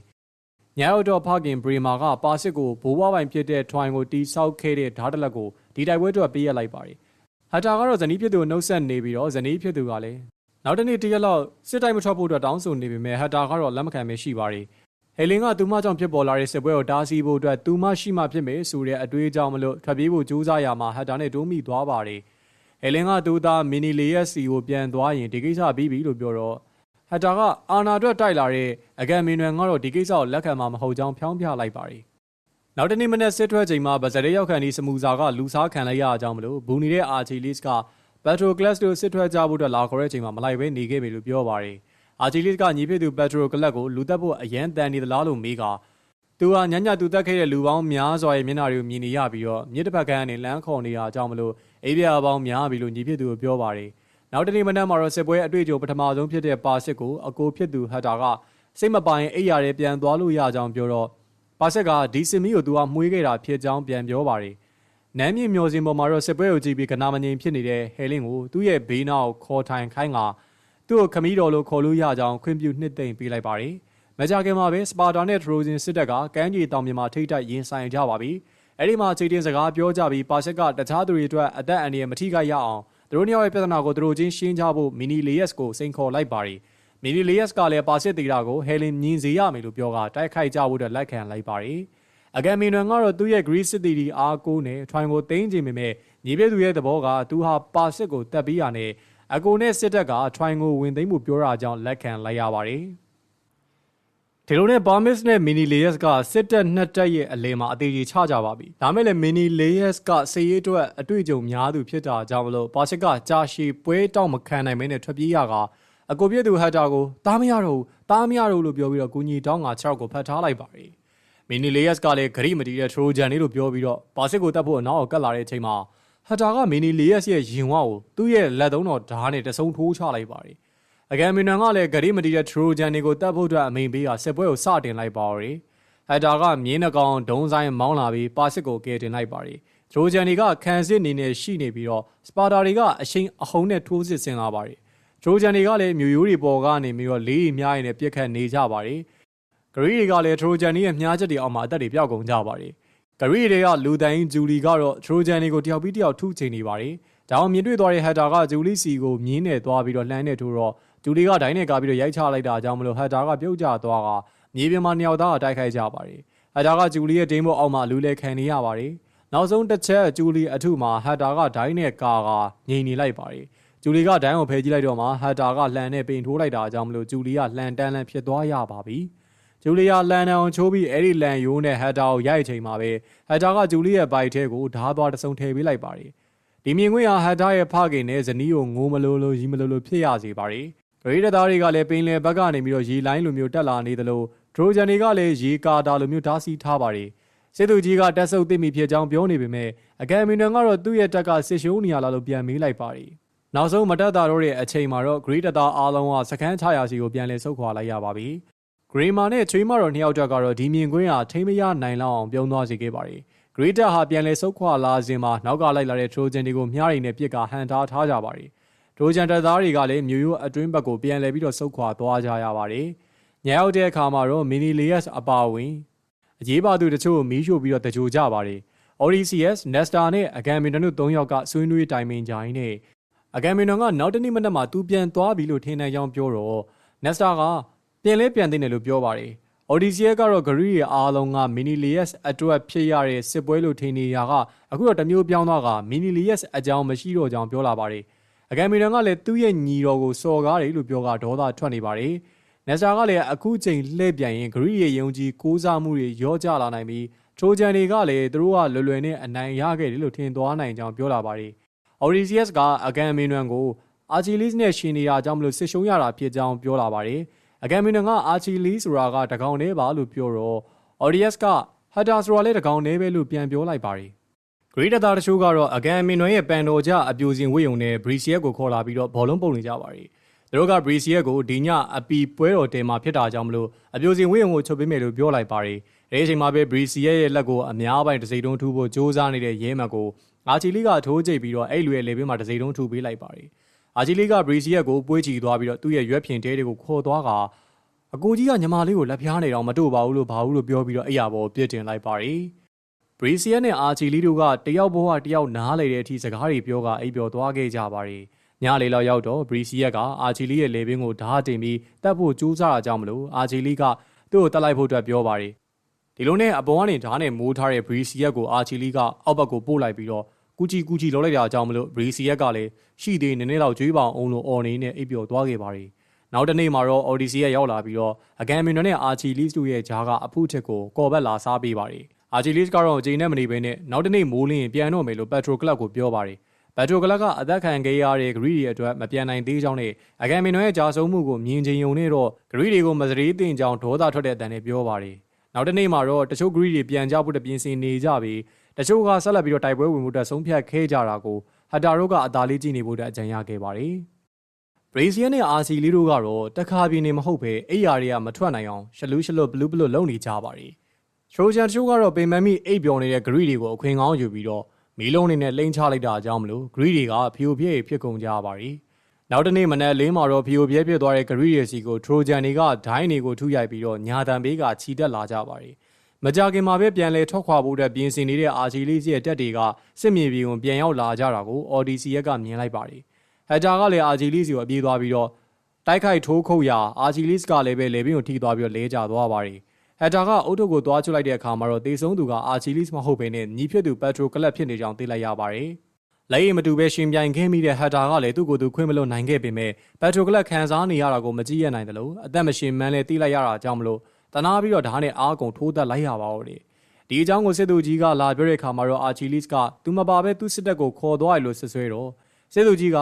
ညောက်တော့ဖခင်ဘရီမာကပါစစ်ကိုဘိုးဘွားပိုင်ဖြစ်တဲ့ထွိုင်ကိုတီးဆောက်ခဲ့တဲ့ဓာတ်တလက်ကိုဒီတိုက်ပွဲအတွက်ပေးရလိုက်ပါတယ်။ဟက်တာကတော့ဇနီးဖြစ်သူကိုနှုတ်ဆက်နေပြီးတော့ဇနီးဖြစ်သူကလည်းနောက်တနေ့တရက်လောက်စစ်တိုက်မထွက်ဖို့အတွက်တောင်းဆိုနေပေမဲ့ဟက်တာကတော့လက်မခံပဲရှိပါတယ်။ဟေလင်ကသူမကြောင့်ဖြစ်ပေါ်လာတဲ့စစ်ပွဲကိုတားဆီးဖို့အတွက်သူမရှိမှဖြစ်မယ်ဆိုတဲ့အတွေးကြောင့်မလို့ထွက်ပြေးဖို့ကြိုးစားရမှာဟက်တာနဲ့တိုးမိသွားပါတယ်။ ဟေလင်ကသူသားမီနီလီယက်စီကိုပြန်သွားရင်ဒီကိစ္စပြီးပြီလို့ပြောတော့ဟက်တာကအာနာအတွက်တိုက်လာတဲ့အဂန်မီနွယ်ကတော့ဒီကိစ္စကိုလက်ခံမှာမဟုတ်ကြောင်းဖြောင်းပြလိုက်ပါတယ်။နောက်တနေ့မနေ့စစ်ထွက်ချိန်မှာဗဇရဲရောက်ခံဒီစမူဇာကလူစားခံလိုက်ရအောင်မလို့ဘူနေတဲ့အာချီလစ်ကပက်ထရိုကလပ်တို့စစ်ထွက်ကြဖို့အတွက်လာခေါ်တဲ့ချိန်မှာမလိုက်ဘဲနေခဲ့ပြီလို့ပြောပါတယ်။အာချီလစ်ကညီဖြစ်သူပက်ထရိုကလပ်ကိုလူတက်ဖို့အရန်တန်နေသလားလို့မေးကသူကညညတူတက်ခဲ့တဲ့လူပေါင်းများစွာရဲ့မျက်နှာတွေကိုမြင်နေရပြီးတော့မြစ်တစ်ဖက်ကကနေလမ်းခေါ်နေတာအကြောင်းမလို့ အေးပြာပေါင်းများပြီလို့ညီဖြစ်သူကိုပြောပါတယ်။နောက်တနေ့မနက်မှာတော့စစ်ပွဲအတွေ့အကြုံပထမဆုံးဖြစ်တဲ့ပါစစ်ကိုအကိုဖြစ်သူဟတ်တာကစိတ်မပိုင်အိယာရဲပြန်သွားလို့ရကြောင်းပြောတော့ပါစစ်ကဒီစင်မီကိုသူကမှုေးခဲ့တာဖြစ်ကြောင်းပြန်ပြောပါတယ်နမ်းမြေမျောစင်ပေါ်မှာတော့စစ်ပွဲကိုကြည့်ပြီးကနာမငြိမ်ဖြစ်နေတဲ့ဟဲလင်းကိုသူ့ရဲ့ဘေးနောက်ခေါ်ထိုင်ခိုင်းကသူ့ကိုခမီးတော်လို့ခေါ်လို့ရကြောင်းခွင့်ပြုနှစ်သိမ့်ပေးလိုက်ပါတယ်မကြခင်မှာပဲစပါတာနဲ့ထရိုဇင်စစ်တပ်ကကမ်းခြေတောင်ပြင်မှာထိတ်တိုက်ရင်ဆိုင်ကြပါပြီ အဲ့ဒီမှာခြေတင်စကားပြောကြပြီးပါစစ်ကတခြားသူတွေအတွက်အသက်အန္တရာယ်မထိခိုက်ရအောင်သူတို့နှစ်ယောက်ရဲ့ပြဿနာကိုသူတို့ချင်းရှင်းကြဖို့မီနီလေယက်စ်ကိုစိန်ခေါ်လိုက်ပါတယ်မီနီလေယက်စ်ကလည်းပါစစ်တီတာကိုဟဲလင်မြင်စေရမယ်လို့ပြောကတိုက်ခိုက်ကြဖို့အတွက်လက်ခံလိုက်ပါတယ်အကယ်မီနွန်ကတော့သူ့ရဲ့ Greece City ဒီအားကိုနဲ့ထွိုင်ကိုတင်းချင်ပေမဲ့ညီပြသူရဲ့သဘောကသူဟာပါစစ်ကိုတက်ပြီးရနဲ့အကိုနဲ့စစ်တပ်ကထွိုင်ကိုဝင်သိမ်းမှုပြောတာကြောင့်လက်ခံလိုက်ရပါတယ် ဒီလိုနဲ့ Barmis နဲ့ Mini Layers ကစစ်တပ်နှစ်တက်ရဲ့အလယ်မှာအသေးကြီးချကြပါပြီ။ဒါမဲ့လည်း Mini Layers ကစေရေးအတွက်အတွေ့အကြုံများသူဖြစ်တာကြောင့်မလို့ပါစစ်ကကြာရှည်ပွဲတောက်မခံနိုင်မင်းနဲ့ထွက်ပြေးရကအကိုပြည့်သူဟတ်တာကိုတားမရတော့ဘူးတားမရတော့လို့ပြောပြီးတော့ကူညီတောင်းက6ကိုဖတ်ထားလိုက်ပါပြီ။ Mini Layers ကလည်းဂရိမတီတဲ့ Trojan လေးလို့ပြောပြီးတော့ပါစစ်ကိုတတ်ဖို့အနောက်ကိုကတ်လာတဲ့အချိန်မှာဟတ်တာက Mini Layers ရဲ့ရင်ဝါကိုသူ့ရဲ့လက်သုံးတော်ဓာတ်နဲ့တဆုံထိုးချလိုက်ပါတယ်။ အကယ်မီနန်ကလည်းဂရိမတီတဲ့ထရိုဂျန်တွေကိုတပ်ဖို့အတွက်အမိန်ပေးကစစ်ပွဲကိုစတင်လိုက်ပါရီဟက်တာကမြင်းနှကောင်ဒုံဆိုင်မောင်းလာပြီးပါစစ်ကိုကယ်တင်လိုက်ပါရီထရိုဂျန်တွေကခံစစ်နေနေရှိနေပြီးတော့စပါတာတွေကအရှိန်အဟုန်နဲ့ထိုးစစ်ဆင်လာပါရီထရိုဂျန်တွေကလည်းမြို့ရိုးတွေပေါ်ကနေပြီးတော့လေးရီများရည်နဲ့ပြစ်ခတ်နေကြပါရီဂရီတွေကလည်းထရိုဂျန်တွေရဲ့မြားချက်တွေအောက်မှာအသက်တွေပျောက်ကုန်ကြပါရီဂရီတွေကလူတိုင်းဂျူလီကတော့ထရိုဂျန်တွေကိုတယောက်ပြီးတယောက်ထုချိန်နေပါရီဒါအောင်မြင်တွေ့သွားတဲ့ဟက်တာကဂျူလီစီကိုမြင်းနဲ့သွားပြီးတော့လှမ်းနေထိုးတော့ ဂျူလီကဒိုင်းနဲ့ကားပြီးတော့ရိုက်ချလိုက်တာကြောင့်မလို့ဟက်တာကပြုတ်ကျသွားကမြေပြင်မှာနှစ်ယောက်သားတိုက်ခိုက်ကြပါတယ်ဟက်တာကဂျူလီရဲ့ဒိန်းမို့အောက်မှာလူလဲခံနေရပါတယ်နောက်ဆုံးတစ်ချက်ဂျူလီအထုမှာဟက်တာကဒိုင်းနဲ့ကာကငြိမ်နေလိုက်ပါတယ်ဂျူလီကဒိုင်းကိုဖယ်ကြည့်လိုက်တော့မှဟက်တာကလှန်နဲ့ပိန်ထိုးလိုက်တာကြောင့်မလို့ဂျူလီကလှန်တန်းလန်ဖြစ်သွားရပါပြီဂျူလီယာလန်နအောင်ချိုးပြီးအဲ့ဒီလန်ယိုးနဲ့ဟက်တာကိုရိုက်ချိန်မှာပဲဟက်တာကဂျူလီရဲ့ဘိုက်ထဲကိုဓားသွားတဆုံထည့်ပေးလိုက်ပါတယ်ဒီမြင်ကွင်းဟာဟက်တာရဲ့ဖခင်နဲ့ဇနီးကိုငိုးမလို့လို့ရီမလို့လို့ဖြစ်ရစေပါတယ် ဂရိဒသားတွေကလည်းပင်လယ်ဘက်ကနေပြီးတော့ရေလိုင်းလိုမျိုးတက်လာနေသလိုဒရိုဂျန်တွေကလည်းရေကာတာလိုမျိုးဓာတ်စီထားပါတယ်စစ်သူကြီးကတက်ဆုပ်သိမိဖြစ်ကြောင်းပြောနေပေမဲ့အကယ်မီနန်ကတော့သူ့ရဲ့တက်ကစစ်ရှိုးနေရလားလို့ပြန်မေးလိုက်ပါတယ်နောက်ဆုံးမတက်တာတော့ရဲ့အချိန်မှာတော့ဂရိဒသားအားလုံးကစကန်းချရာစီကိုပြန်လည်ဆုတ်ခွာလိုက်ရပါပြီဂရီမာနဲ့ချွေးမတော်နှစ်ယောက်တက်ကတော့ဒီမြင်ကွင်းဟာထိမရနိုင်လောက်အောင်ပြုံးသွားစေခဲ့ပါတယ်ဂရီတက်ဟာပြန်လည်ဆုတ်ခွာလာစဉ်မှာနောက်ကလိုက်လာတဲ့ထရိုဂျန်တွေကိုမြားရီနဲ့ပြစ်ကဟန်ထားထားကြပါတယ်ထ ရိုဂျန်တပ်သားတွေကလည်းမြို့ရိုးအတွင်းဘက်ကိုပြန်လည်ပြီးတော့ဆုတ်ခွာသွားကြရပါတယ်ညရောက်တဲ့အခါမှာတော့မီနီလီယက်အပါဝင်အရေးပါသူတချို့မီးရှို့ပြီးတော့တကြိုကြပါတယ် ODCS Nesta နဲ့အဂမ်မင်တန်တို့၃ယောက်ကဆွေးနွေးတိုင်ပင်ကြိုင်းနဲ့အဂမ်မင်တန်ကနောက်တနေ့မနက်မှာသူပြန်သွားပြီလို့ထင်နိုင်ကြောင်းပြောတော့ Nesta ကပြန်လဲပြန်သိတယ်လို့ပြောပါတယ်။ Odyssey ကတော့ဂရီရဲ့အားလုံးက Minilius အတွက်ဖြစ်ရတဲ့စစ်ပွဲလို့ထင်နေရကအခုတော့တမျိုးပြောင်းသွားက Minilius အကြောင်းမရှိတော့ကြောင်းပြောလာပါတယ်။ အကယ်မီရန်ကလည်းသူ့ရဲ့ညီတော်ကိုစော်ကားတယ်လို့ပြောကဒေါသထွက်နေပါတယ်။နက်ဆာကလည်းအခုချိန်လှည့်ပြန်ရင်ဂရီရဲ့ယုံကြည်ကိုးစားမှုတွေရောကြလာနိုင်ပြီးထိုဂျန်တွေကလည်းသူတို့ကလွယ်လွယ်နဲ့အနိုင်ရခဲ့တယ်လို့ထင်သွားနိုင်ကြောင်းပြောလာပါတယ်။ Odysseus ကအကယ်မီရန်ကိုအာချီလစ်နဲ့ရှင်နေတာကြောင့်မလို့စစ်ရှုံးရတာဖြစ်ကြောင်းပြောလာပါတယ်။အကယ်မီနကအာချီလီဆိုတာကတကောင်နေပါလို့ပြောတော့အော်ဒီယက်စ်ကဟတ်တာဆိုတာလည်းတကောင်နေပဲလို့ပြန်ပြောလိုက်ပါတယ်ဂ ရိဒတာတချို့ကတော့အကန်မင်နွယ်ရဲ့ပန်တော်ကြအပြိုစင်ဝေယုံနဲ့ဘရီစီယက်ကိုခေါ်လာပြီးတော့ဘောလုံးပုံနေကြပါတယ်။သူတို့ကဘရီစီယက်ကိုဒီညအပီပွဲတော်တင်မှာဖြစ်တာကြောင့်မလို့အပြိုစင်ဝေယုံကိုချုပ်ပေးမယ်လို့ပြောလိုက်ပါတယ်။အဲဒီအချိန်မှာပဲဘရီစီယက်ရဲ့လက်ကိုအများပိုင်းတစိတုံးထူဖို့စ조사နေတဲ့ရဲမတ်ကိုအာချီလီကထိုးကြိတ်ပြီးတော့အဲ့လူရဲ့လေပင်မှာတစိတုံးထူပေးလိုက်ပါတယ်။အာချီလီကဘရီစီယက်ကိုပွေးချီသွားပြီးတော့သူ့ရဲ့ရွက်ဖြင်တဲတွေကိုခေါ်သွားကအကိုကြီးကညီမလေးကိုလက်ဖျားနေတော့မတို့ပါဘူးလို့ဘာဘူးလို့ပြောပြီးတော့အဲ့ရပေါ်ပြစ်တင်လိုက်ပါတယ် ဘရီစီယက်နဲ့အာချီလီတို့ကတယောက်ဘဝတယောက်နားလေတဲ့အထိစကားတွေပြောကအိပ်ပျော်သွားခဲ့ကြပါတယ်ညလေးလောက်ရောက်တော့ဘရီစီယက်ကအာချီလီရဲ့လေပင်ကိုဓာတ်တင်ပြီးတတ်ဖို့ကြိုးစားတာကြောင့်မလို့အာချီလီကသူ့ကိုတတ်လိုက်ဖို့အတွက်ပြောပါတယ်ဒီလိုနဲ့အပေါ်ကနေဓာတ်နဲ့မိုးထားတဲ့ဘရီစီယက်ကိုအာချီလီကအောက်ဘက်ကိုပို့လိုက်ပြီးတော့ကူချီကူချီလောက်လိုက်တာကြောင့်မလို့ဘရီစီယက်ကလည်းရှိသေးနည်းနည်းလောက်ကြွေးပေါင်အောင်လို့အော်နေနဲ့အိပ်ပျော်သွားခဲ့ပါတယ်နောက်တနေ့မှာတော့ Odyssey ရဲ့ရောက်လာပြီးတော့ Agamemnon နဲ့ Achilles တို့ရဲ့ဂျားကအဖုထစ်ကိုကော်ဘက်လာစားပေးပါတယ်။ Achilles ကတော့အချိန်နဲ့မနေဘဲနဲ့နောက်တနေ့မိုးလင်းရင်ပြန်တော့မယ်လို့ Petro Club ကိုပြောပါတယ်။ Petro Club ကအသက်ခံခဲ့ရတဲ့ Greece ရဲ့အတွက်မပြန်နိုင်သေးကြောင်းနဲ့ Agamemnon ရဲ့ဂျာဆုံးမှုကိုမြင်ချိန်ုံနဲ့တော့ Greece တွေကိုမစရေးတင်ကြောင်းဒေါသထွက်တဲ့အတန်နဲ့ပြောပါတယ်။နောက်တနေ့မှာတော့တချို့ Greece တွေပြန်ကြဖို့တပြင်ဆင်နေကြပြီးတချို့ကဆက်လက်ပြီးတော့တိုက်ပွဲဝင်မှုအတွက်ဆုံးဖြတ်ခဲ့ကြတာကိုဟတ်တာတို့ကအသာလေးကြည့်နေဖို့အတွက်အကြံရခဲ့ပါတယ်။ဘရေစီယန်နဲ့အာစီလေးတို့ကတော့တခါပြင်းနေမဟုတ်ပဲအိယာတွေကမထွက်နိုင်အောင်ရှလူးရှလွတ်ဘလူးဘလွတ်လုံနေကြပါတယ်။ ထရိုဂျန်တို့ကတော့ပင်မမီအိပ်ပျော်နေတဲ့ဂရီတွေကိုအခွင့်ကောင်းယူပြီးတော့မီးလုံးတွေနဲ့လိမ့်ချလိုက်တာအကြောင်းမလို့ဂရီတွေကဖီယိုပြဲဖြစ်ကုန်ကြပါတယ်။နောက်တနေ့မနက်လင်းမှာတော့ဖီယိုပြဲဖြစ်သွားတဲ့ဂရီတွေစီကိုထရိုဂျန်တွေကဒိုင်းတွေကိုထုရိုက်ပြီးတော့ညာတံဘေးကခြိတက်လာကြပါတယ်။မကြခင်မှာပဲပြန်လဲထွက်ခွာဖို့အတွက်ပြင်ဆင်နေတဲ့အာချီလေးစီရဲ့တက်တွေကစစ်မြေပြင်ကိုပြန်ရောက်လာကြတာကိုအော်ဒီစီယက်ကမြင်လိုက်ပါတယ်။ဟက်တာကလည်းအာဂျီလစ်စီကိုအပြေးသွားပြီးတော့တိုက်ခိုက်ထိုးခုတ်ရာအာဂျီလစ်ကလည်းပဲလေဘင်းကိုထိသွားပြီးတော့လဲကျသွားပါတယ် ဟက်တာကအုတ်ထုတ်ကိုသွားချလိုက်တဲ့အခါမှာတော့တေဆုံးသူကအာဂျီလစ်မဟုတ်ဘဲနဲ့ညီဖြစ်သူပက်ထရိုကလပ်ဖြစ်နေကြောင်းသိလိုက်ရပါတယ်လက်ရည်မတူပဲရှင်ပြိုင်ခဲ့မိတဲ့ဟက်တာကလည်းသူ့ကိုယ်သူခွင့်မလို့နိုင်ခဲ့ပေမဲ့ပက်ထရိုကလပ်ခံစားနေရတာကိုမကြည့်ရနိုင်တယ်လို့အသက်မရှင်မန်းလဲသိလိုက်ရတာကြောင့်မလို့တနာပြီးတော့ဓာတ်နဲ့အားကုန်ထိုးသက်လိုက်ရပါတော့တယ်ဒီအကြောင်းကိုစစ်သူကြီးကလာပြောတဲ့အခါမှာတော့အာချီလစ်ကသူမပါပဲသူ့စစ်တပ်ကိုခေါ်သွားရလို့ဆွဆွဲတော့စစ်သူကြီးက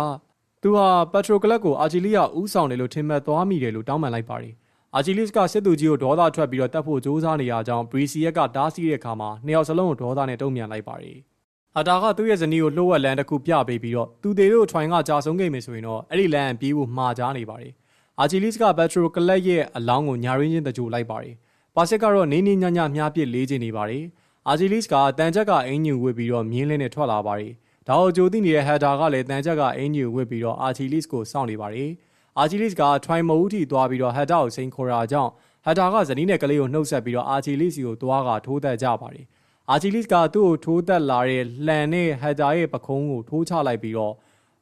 သူဟာပက်ထရိုကလပ်ကိုအာဂျီလီယာဥဆောင်တယ်လို့ထင်မှတ်သွားမိတယ်လို့တောင်းပန်လိုက်ပါတယ်။ အာဂျီလစ်ကစစ်သူကြီးကိုဒေါသထွက်ပြီးတော့တတ်ဖို့ကြိုးစားနေရကြောင်းဘရီစီယက်ကတားဆီးတဲ့အခါမှာနှစ်ယောက်စလုံးကိုဒေါသနဲ့တုံ့ပြန်လိုက်ပါတယ်။ဟာတာကသူ့ရဲ့ဇနီးကိုလှုပ်ဝက်လန်တစ်ခုပြပေးပြီးတော့သူသေးတို့ထွိုင်ကကြာဆုံးခဲ့မယ်ဆိုရင်တော့အဲ့ဒီလန်ပြေးဖို့မှားကြားနေပါတယ်။အာဂျီလစ်ကပက်ထရိုကလပ်ရဲ့အလောင်းကိုညာရင်းချင်းတကြိုလိုက်ပါတယ်။ပါစစ်ကတော့နေနေညညမြားပစ်လေးချင်နေပါတယ်။အာဂျီလစ်ကတန်ချက်ကအင်ဂျင်ဝစ်ပြီးတော့မြင်းလင်းနဲ့ထွက်လာပါတယ်။ဒါကိုကြိုသိနေတဲ့ဟက်တာကလည်းတန်ချက်ကအင်ဂျီကိုဝစ်ပြီးတော့အာချီလစ်ကိုစောင့်နေပါတယ်။ အာချီလစ်ကထွိုင်မဦးထိသွားပြီးတော့ဟက်တာကိုစိန်ခေါ်တာကြောင့်ဟက်တာကဇနီးနဲ့ကလေးကိုနှုတ်ဆက်ပြီးတော့အာချီလစ်စီကိုသွားကထိုးသက်ကြပါတယ်။အာချီလစ်ကသူ့ကိုထိုးသက်လာတဲ့လှန်နဲ့ဟက်တာရဲ့ပခုံးကိုထိုးချလိုက်ပြီးတော့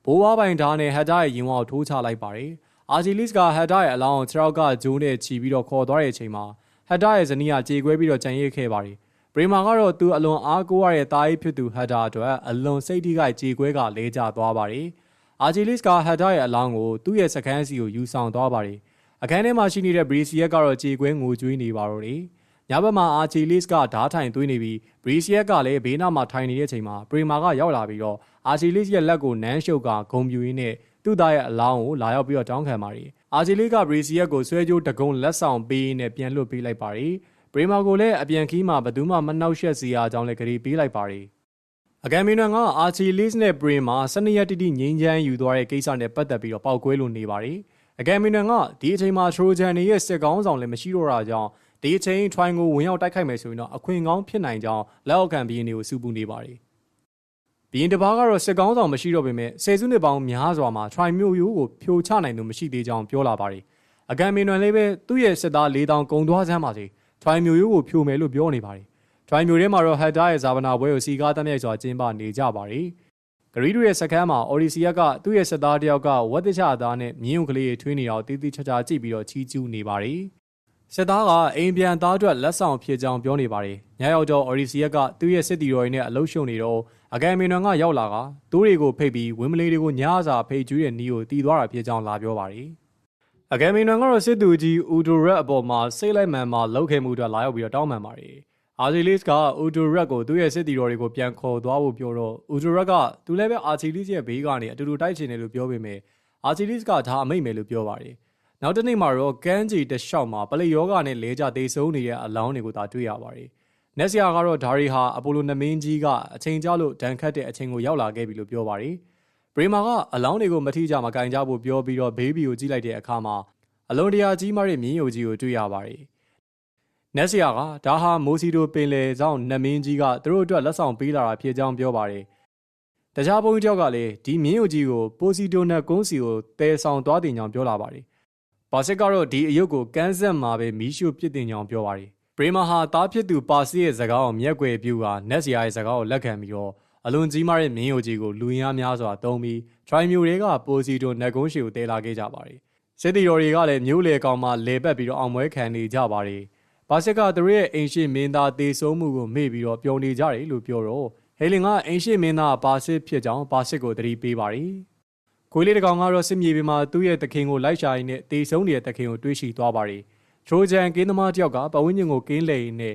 ဘိုးဘွားပိုင်ဓာတ်နဲ့ဟက်တာရဲ့ရင်ဝါကိုထိုးချလိုက်ပါတယ်အာဂျီလစ်ကဟက်တာရဲ့အလောင်းကိုခြေထောက်ကဂျိုးနဲ့ချီပြီးတော့ခေါ်သွားတဲ့အချိန်မှာဟက်တာရဲ့ဇနီးကကြေကွဲပြီးတော့ကြံရိပ်ခဲ့ပါတယ်ပရီမာကတော့သူအလွန်အားကိုးရတဲ့တားကြီးဖြစ်သူဟက်တာအတွက်အလွန်စိတ်ထိခိုက်ကြေကွဲကလဲကျသွားပါတယ် အာဂျီလစ်ကဟက်တာရဲ့အလောင်းကိုသူ့ရဲ့စခန်းစီကိုယူဆောင်သွားပါတယ်အခန်းထဲမှာရှိနေတဲ့ဘရီစီယက်ကတော့ကြေကွဲငိုကြွေးနေပါတော့တယ်ညဘက်မှာအာချီလစ်ကဓားထိုင်သွင်းနေပြီးဘရီစီယက်ကလည်းဘေးနားမှာထိုင်နေတဲ့အချိန်မှာပရီမာကရောက်လာပြီးတော့အာချီလစ်ရဲ့လက်ကိုနန်းရှုပ်ကဂုံပြူရင်းနဲ့သူ့သားရဲ့အလောင်းကိုလာရောက်ပြီးတော့တောင်းခံပါတယ်အာချီလစ်ကဘရီစီယက်ကိုဆွဲကြိုးတကုံလက်ဆောင်ပေးနဲ့ပြန်လွတ်ပေးလိုက်ပါတယ်ပရီမာကိုလည်းအပြန်ခီးမှာဘယ်သူမှမနှောက်ယှက်စီရအကြောင်းလည်းကြည်ပေးလိုက်ပါတယ် အကယ်မီနွန်ကအာချီလစ်နဲ့ပရီမာစနေရက်တိတိငိမ့်ချမ်းယူသွားတဲ့ကိစ္စနဲ့ပတ်သက်ပြီးတော့ပောက်ကွဲလို့နေပါတယ်အကယ်မီနွန်ကဒီအချိန်မှာထရိုဂျန်တွေရဲ့စစ်ကောင်းဆောင်လည်းမရှိတော့တာကြောင့်ဒီအချိန်ထွိုင်းကိုဝင်ရောက်တိုက်ခိုက်မယ်ဆိုရင်တော့အခွင့်ကောင်းဖြစ်နိုင်ကြောင်းလက်အောက်ခံဘီရင်တွေကိုစူပူနေပါတယ်။ဘီရင်တစ်ပါးကတော့စစ်ကောင်းဆောင်မရှိတော့ပေမဲ့ဆယ်စုနှစ်ပေါင်းများစွာမှာထွိုင်းမျိုးရိုးကိုဖြိုချနိုင်သူမရှိသေးကြောင်းပြောလာပါတယ်။အကယ်မီနွန်လေးပဲသူ့ရဲ့စစ်သား၄000ကုံသွားစမ်းပါစေ။ထွိုင်းမျိုးရိုးကိုဖြိုမယ်လို့ပြောနေပါတယ်။ ထွိုင်းမျိုးထဲမှာတော့ဟက်တာရဲ့ဇာဗနာပွဲကိုစီကားတမ်းမြိုက်စွာကျင်းပနေကြပါတယ်။ဂရီဒူရဲ့စကမ်းမှာအော်ရီစီယက်ကသူ့ရဲ့စစ်သားတယောက်ကဝက်တချအသားနဲ့မြင်းုပ်ကလေးတွေထွေးနေတော့တီးတီးချာချာကြည့်ပြီးတော့ချီးကျူးနေပါတယ်။စစ်သားကအိမ်ပြန်သားအတွက်လက်ဆောင်ဖြစ်ကြောင်းပြောနေပါတယ်။ညရောက်တော့အော်ရီစီယက်ကသူ့ရဲ့စစ်တီတော်ရင်းနဲ့အလုရှုံနေတော့အကယ်မီနွန်ကရောက်လာကတိုးတွေကိုဖိတ်ပြီးဝင်းမလေးတွေကိုညစာဖိတ်ကျူးတဲ့နီးကိုတီးသွားတာဖြစ်ကြောင်းလာပြောပါတယ်။အကယ်မီနွန်ကတော့စစ်သူကြီးဦးဒိုရက်အပေါ်မှာစိတ်လိုက်မှန်မှလှုပ်ခဲမှုအတွက်လာရောက်ပြီးတော့တောင်းပန်ပါတယ်။ အာဂျီလစ်ကဦးဒိုရက်ကိုသူ့ရဲ့စစ်တီတော်တွေကိုပြန်ခေါ်သွားဖို့ပြောတော့ဦးဒိုရက်ကသူလည်းပဲအာဂျီလစ်ရဲ့ဘေးကနေအတူတူတိုက်ချင်တယ်လို့ပြောပေမဲ့အာဂျီလစ်ကဒါအမိတ်မယ်လို့ပြောပါတယ်။နောက်တစ်နေ့မှာတော့ကန်းဂျီတလျှောက်မှာပလိယောဂနဲ့လဲကြသေးဆုံးနေတဲ့အလောင်းတွေကိုသာတွေ့ရပါတယ်။နက်ဆီယာကတော့ဒါရီဟာအပိုလိုနမင်းကြီးကအချိန်ကျလို့ဒဏ်ခတ်တဲ့အချိန်ကိုရောက်လာခဲ့ပြီလို့ပြောပါတယ်။ဘရီမာကအလောင်းတွေကိုမထိကြမကင်ကြဖို့ပြောပြီးတော့ဘေးဘီကိုကြည့်လိုက်တဲ့အခါမှာအလွန်တရာကြီးမားတဲ့မြင်းယိုကြီးကိုတွေ့ရပါတယ်။ နက်ဆီယာကဒါဟာမိုစီဒိုပင်လယ်ဆောင်နမင်းကြီးကသူတို့အတွက်လက်ဆောင်ပေးလာတာဖြစ်ကြောင်းပြောပါတယ်။တခြားဘုန်းကြီးတယောက်ကလည်းဒီမြင်းယိုကြီးကိုပိုစီဒိုနဲ့ကုန်းစီကိုတဲဆောင်သွားတင်ကြောင်းပြောလာပါတယ်။ဘာစစ်ကတော့ဒီအယုတ်ကိုကန်းဆက်မှာပဲမီးရှို့ပစ်တင်ကြောင်းပြောပါတယ်။ပရီမာဟာတားဖြစ်သူပါစီရဲ့စကားကိုမျက်ွယ်ပြူကနက်ဆီယာရဲ့စကားကိုလက်ခံပြီးတော့အလွန်ကြီးမားတဲ့မြင်းယိုကြီးကိုလူရင်းများစွာတုံးပြီး try မျိုးတွေကပိုစီဒိုနဲ့ကုန်းစီကိုတဲလာခဲ့ကြပါတယ်။စစ်တီတော်တွေကလည်းမျိုးလေကောင်မှလေပတ်ပြီးတော့အောင်ပွဲခံနေကြပါတယ်။ ဘာစစ်ကသူတို့ရဲ့အိမ်ရှိမင်းသားတေဆုံးမှုကိုမေ့ပြီးတော့ပျော်နေကြတယ်လို့ပြောတော့ဟေလင်ကအိမ်ရှိမင်းသားဘာစစ်ဖြစ်ကြောင်းဘာစစ်ကိုတတိပေးပါတယ်။ခွေးလေးတစ်ကောင်ကတော့စစ်မြေပြင်မှာသူ့ရဲ့တခင်ကိုလိုက်ရှာရင်းနဲ့တေဆုံးနေတဲ့တခင်ကိုတွေးရှိသွားပါတယ်။ထရိုဂျန်ကင်းသမားတယောက်ကပဝင်းကျင်ကိုကင်းလေရင်းနဲ့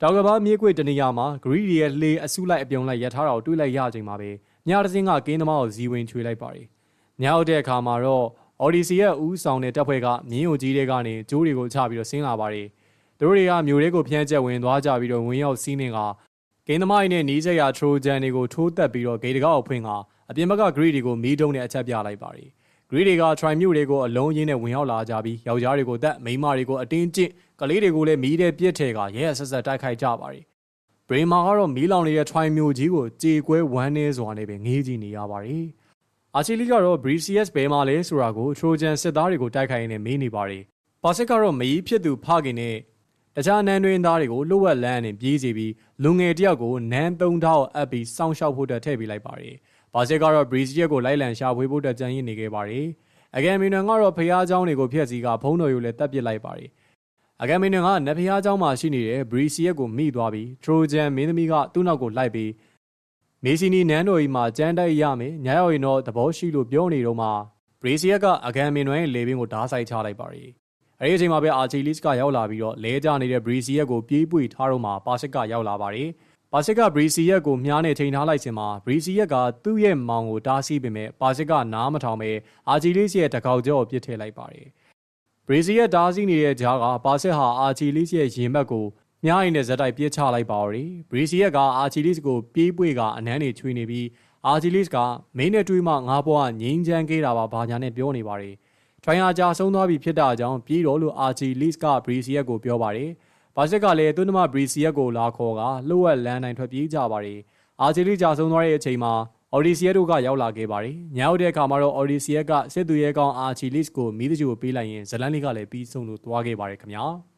တောင်ကဘာမြေကွေတနေရာမှာဂရီဒီရဲ့လှေအစုလိုက်အပြုံလိုက်ရထားတာကိုတွေးလိုက်ရချိန်မှာပဲညတစင်းကကင်းသမားကိုဇီဝင်ချွေလိုက်ပါတယ်။ညဟုတ်တဲ့အခါမှာတော့အော်ဒီစီရဲ့ဦးဆောင်တဲ့တပ်ဖွဲ့ကမြင်းယိုကြီးတွေကနေကျိုးတွေကိုချပြီးတော့ဆင်းလာပါတယ်။ သူတို့တွေကမြို့တွေကိုဖြန့်ကျက်ဝင်သွားကြပြီးတော့ဝင်ရောက်စီးနေကဂိမ်းသမားတွေနဲ့နီးစပ်ရာထရိုဂျန်တွေကိုထိုးတက်ပြီးတော့ဂေတကောက်အဖွင့်ကအပြင်ဘက်ကဂရီတွေကိုမီးတုံးနဲ့အချက်ပြလိုက်ပါတယ်ဂရီတွေက try မြို့တွေကိုအလုံးရင်းနဲ့ဝင်ရောက်လာကြပြီးယောက်ျားတွေကိုတက်မိန်းမတွေကိုအတင်းကျင့်ကလေးတွေကိုလည်းမီးတဲ့ပြစ်ထဲကရဲဆက်ဆက်တိုက်ခိုက်ကြပါတယ်ဘရိမာကတော့မီးလောင်နေတဲ့ try မြို့ကြီးကိုကြေကွဲဝမ်းနေစွာနဲ့ပဲငေးကြည့်နေရပါတယ်အာချီလီကတော့ BCS ဘယ်မှာလဲဆိုတာကို Trojan စစ်သားတွေကိုတိုက်ခိုက်ရင်းနဲ့မေးနေပါတယ်ပါစစ်ကတော့မီးဖြစ်သူဖခင်နဲ့ တခြားနန်းတွင်သားတွေကိုလှုပ်ဝက်လန်းနဲ့ပြေးစီပြီးလူငယ်တယောက်ကိုနန်းသုံးထောက်အပ်ပြီးစောင့်ရှောက်ဖို့တက်ထည့်ပေးလိုက်ပါတယ်။ဘာစစ်ကတော့ဘရီစီယက်ကိုလိုက်လံရှာဖွေဖို့တက်ကြံရည်နေခဲ့ပါတယ်။အကယ်မီနန်ကတော့ဖျားเจ้าတွေကိုဖျက်စီကဖုံးတော်ယူလည်းတပ်ပစ်လိုက်ပါတယ်။အကယ်မီနန်ကနဖျားเจ้าမှာရှိနေတဲ့ဘရီစီယက်ကိုမိသွားပြီးထရိုဂျန်မင်းသမီးကသူ့နောက်ကိုလိုက်ပြီးမေစီနီနန်းတော်ကြီးမှာကြမ်းတိုက်ရမယ်ညရောက်ရင်တော့သဘောရှိလို့ပြောနေတော့မှဘရီစီယက်ကအကယ်မီနန်ရဲ့လေပင်ကိုဓားဆိုင်ချလိုက်ပါတယ် အဲဒီအချိန်မှာပဲအာချီလစ်ကရောက်လာပြီးတော့လဲကျနေတဲ့ဘရီစီယက်ကိုပြေးပွေထားတော့မှပါစစ်ကရောက်လာပါတယ်။ပါစစ်ကဘရီစီယက်ကိုမြားနဲ့ချိန်ထားလိုက်ခြင်းမှာဘရီစီယက်ကသူ့ရဲ့မောင်ကိုတားဆီးပေမဲ့ပါစစ်ကနားမထောင်ပဲအာချီလစ်ရဲ့တကောက်ကြောကိုပစ်ထည့်လိုက်ပါတယ်။ဘရီစီယက်တားဆီးနေတဲ့ကြားကပါစစ်ဟာအာချီလစ်ရဲ့ရင်ဘတ်ကိုမြားရင်းနဲ့ဇက်တိုက်ပြစ်ချလိုက်ပါတော့။ဘရီစီယက်ကအာချီလစ်ကိုပြေးပွေကအနမ်းတွေချွေနေပြီးအာချီလစ်ကမင်းနဲ့တွေးမှငါးဘွားငိမ့်ချမ်းခဲ့တာပါဘာညာနဲ့ပြောနေပါတယ်။ ထိုင်ဟာကြာဆုံးသွားပြီဖြစ်တာကြောင့်ပြေးတော့လို့အာဂျီလစ်ကဘရီစီယက်ကိုပြောပါတယ်။ဘာစစ်ကလည်းသူ့နမဘရီစီယက်ကိုလာခေါ်ကလှုပ်ဝက်လန်းနိုင်ထွက်ပြေးကြပါတယ်။အာဂျီလစ်ကြာဆုံးသွားတဲ့အချိန်မှာအော်ဒီစီယက်တို့ကရောက်လာခဲ့ပါတယ်။ညောက်တဲ့အခါမှာတော့အော်ဒီစီယက်ကစစ်သူရဲကောင်းအာဂျီလစ်ကိုမီးတကြိုပေးလိုက်ရင်ဇလန်လေးကလည်းပြီးဆုံးလို့သွားခဲ့ပါတယ်ခင်ဗျာ။